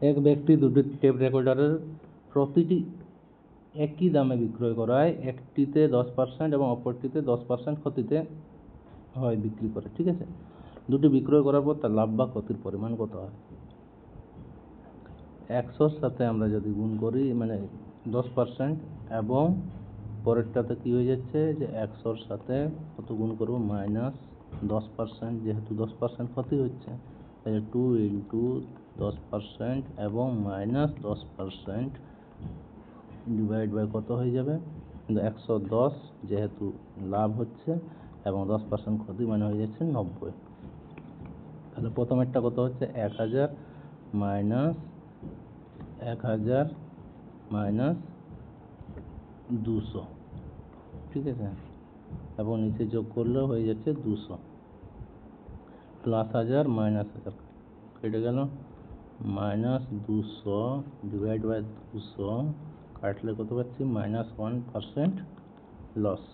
এক ব্যক্তি দুটি টেপ রেকর্ডারের প্রতিটি একই দামে বিক্রয় করায়, একটিতে দশ পার্সেন্ট এবং অপরটিতে দশ পার্সেন্ট ক্ষতিতে হয় বিক্রি করে, ঠিক আছে? দুটি বিক্রয় করার পর তার লাভ বা ক্ষতির পরিমাণ কত হয়? একশোর সাথে আমরা যদি গুণ করি মানে দশ পার্সেন্ট এবং পরেরটাতে কী হয়ে যাচ্ছে যে একশোর সাথে কত গুণ করব? মাইনাস দশ পার্সেন্ট যেহেতু দশ পার্সেন্ট ক্ষতি হচ্ছে। টু ইন্টু দশ পার্সেন্ট এবং মাইনাস দশ পার্সেন্ট ডিভাইড বাই কত হয়ে যাবে? কিন্তু একশো দশ যেহেতু লাভ হচ্ছে এবং দশ পার্সেন্ট ক্ষতি মানে হয়ে যাচ্ছে নব্বই। তাহলে প্রথমেরটা কত হচ্ছে? এক হাজার মাইনাস এক হাজার মাইনাস দুশো। ঠিক আছে? এবং নিচে যোগ করলেও হয়ে যাচ্ছে দুশো। প্লাস হাজার, মাইনাস হাজার। কেটে গেল। মাইনাস দুশো ডিভাইড বাই দুশো, কাটলে কত পাচ্ছি? Minus one percent loss.